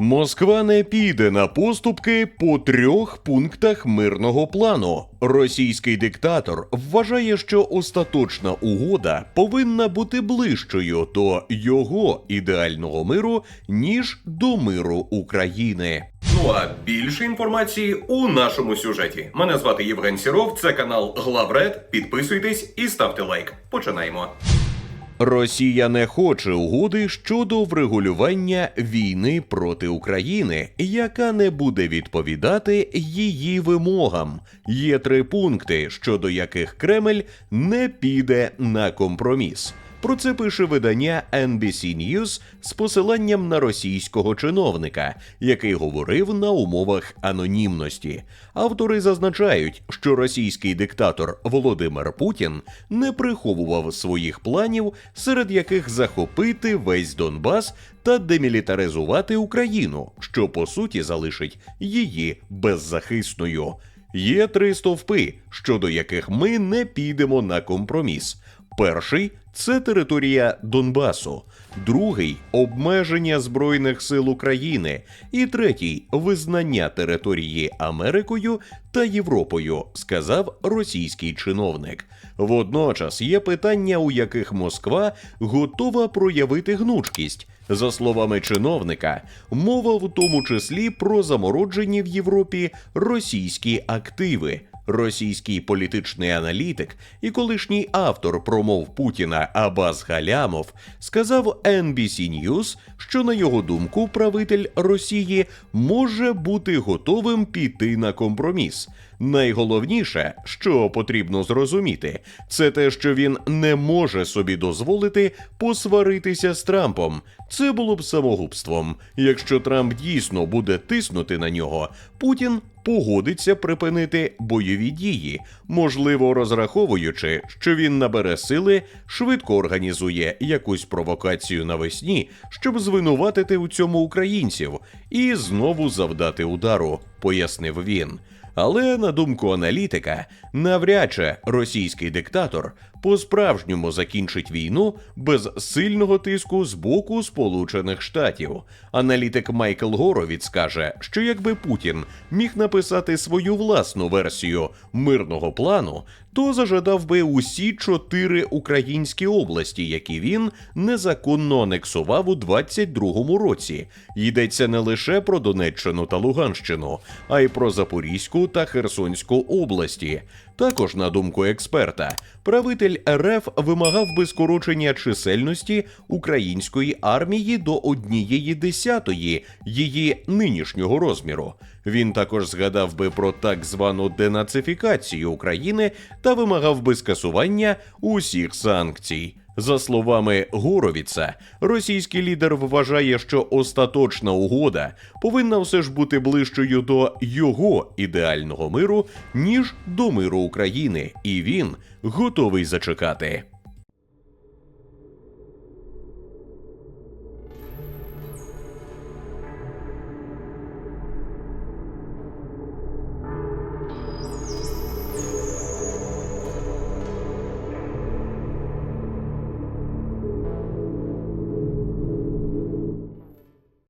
Москва не піде на поступки по трьох пунктах мирного плану. Російський диктатор вважає, що остаточна угода повинна бути ближчою до його ідеального миру, ніж до миру України. Ну а більше інформації у нашому сюжеті. Мене звати Євген Сіров, це канал Главред. Підписуйтесь і ставте лайк. Починаємо. Росія не хоче угоди щодо врегулювання війни проти України, яка не буде відповідати її вимогам. Є три пункти, щодо яких Кремль не піде на компроміс. Про це пише видання NBC News з посиланням на російського чиновника, який говорив на умовах анонімності. Автори зазначають, що російський диктатор Володимир Путін не приховував своїх планів, серед яких захопити весь Донбас та демілітаризувати Україну, що по суті залишить її беззахисною. Є три стовпи, щодо яких ми не підемо на компроміс. Перший це територія Донбасу, другий обмеження Збройних сил України, і третій визнання території Америкою та Європою, сказав російський чиновник. Водночас є питання, у яких Москва готова проявити гнучкість. За словами чиновника, мова в тому числі про замороджені в Європі російські активи. Російський політичний аналітик і колишній автор промов Путіна Абаз Галямов сказав NBC News, що на його думку правитель Росії може бути готовим піти на компроміс. Найголовніше, що потрібно зрозуміти, це те, що він не може собі дозволити посваритися з Трампом. Це було б самогубством. Якщо Трамп дійсно буде тиснути на нього, Путін погодиться припинити бойові дії, можливо, розраховуючи, що він набере сили, швидко організує якусь провокацію навесні, щоб звинуватити у цьому українців і знову завдати удару, пояснив він. Але на думку аналітика, навряд чи російський диктатор по-справжньому закінчить війну без сильного тиску з боку Сполучених Штатів. Аналітик Майкл Горовіц каже, що якби Путін міг написати свою власну версію мирного плану, то зажадав би усі чотири українські області, які він незаконно анексував у 22-му році. Йдеться не лише про Донеччину та Луганщину, а й про Запорізьку та Херсонську області. Також, на думку експерта, правитель РФ вимагав би скорочення чисельності української армії до однієї десятої її нинішнього розміру. Він також згадав би про так звану денацифікацію України та вимагав би скасування усіх санкцій. За словами Горовіца, російський лідер вважає, що остаточна угода повинна все ж бути ближчою до його ідеального миру, ніж до миру України, і він готовий зачекати.